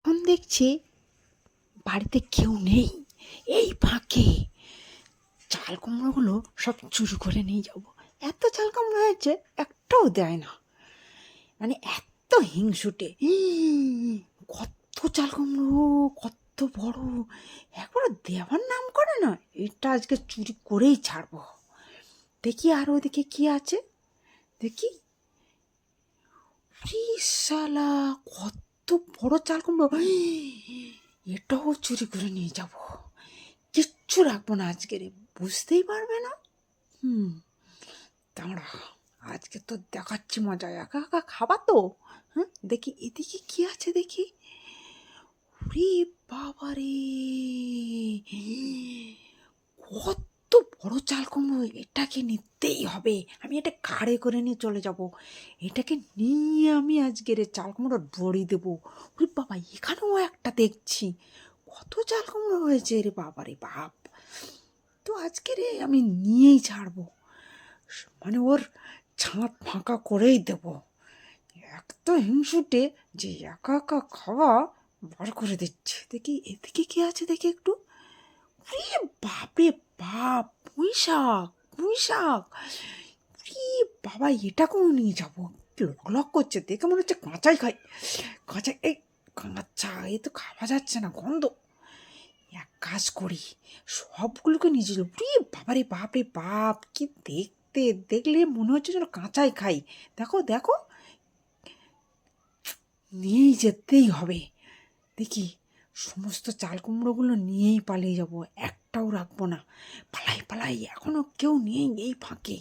এখন দেখছি বাড়িতে কেউ নেই। এই ফাঁকে চাল কুমড়োগুলো সব চুরি করে নিয়ে যাব। এত চাল কুমড়ো হয়েছে, একটাও দেয় না। মানে এত হিংসুটে। কত চাল কুমড়ো, কত বড়। একবার দেওয়ার নাম করে না, এটা আজকে চুরি করেই ছাড়বো। দেখি আর ওদিকে কি আছে। দেখি কত বড় চাল কুমড়ো। এটাও চুরি করে নিয়ে যাব। কিচ্ছু রাখব না আজকে রে, বুঝতেই পারবে না? হুম, দাঁড়া, আজকে তো দেখাচ্ছি মজা। একা একা খাবা তো? হ্যাঁ দেখি এদিকে কি আছে দেখি। উরি বাবা রে কত বড় চাল কুমড়ো, এটাকে নিতেই হবে। আমি এটা কাড়ে করে নিয়ে চলে যাব। এটাকে নিয়ে আমি আজকে রে চাল কুমড়োর বড়ি দেবো। ওরে বাবা, এখানেও একটা দেখছি। কত চাল কুমড়ো হয়েছে রে বাবা রে বাপ। তো আজকে রে আমি নিয়েই ছাড়বো। মানে ওর ছাঁট ফাঁকা করেই দেব। এক তো হিংসুটে যে একা একা খাওয়া বার করে দিচ্ছে। দেখি, এদিকে কি আছে দেখি একটু। বাপরে বাপ! পুঁই শাক পুঁই শাক। উরে বাবা এটাকেও নিয়ে যাব? লক লক করছে, দেখে মনে হচ্ছে কাঁচাই খাই। কাঁচা এই কাঁচা এই তো খাওয়া যাচ্ছে না, গন্ধ। এক কাজ করি, সবগুলোকে নিয়ে যেল রে বাবারে বাপরে বাপ, কি দেখতে, দেখলে মনে হচ্ছে যেন কাঁচাই খাই। দেখো দেখো। নিয়েই যেতেই হবে। দেখি, সমস্ত চাল কুমড়োগুলো নিয়েই পালিয়ে যাব। একটাও রাখব না। পালাই পালাই এখনও কেউ নেই এই ফাঁকে।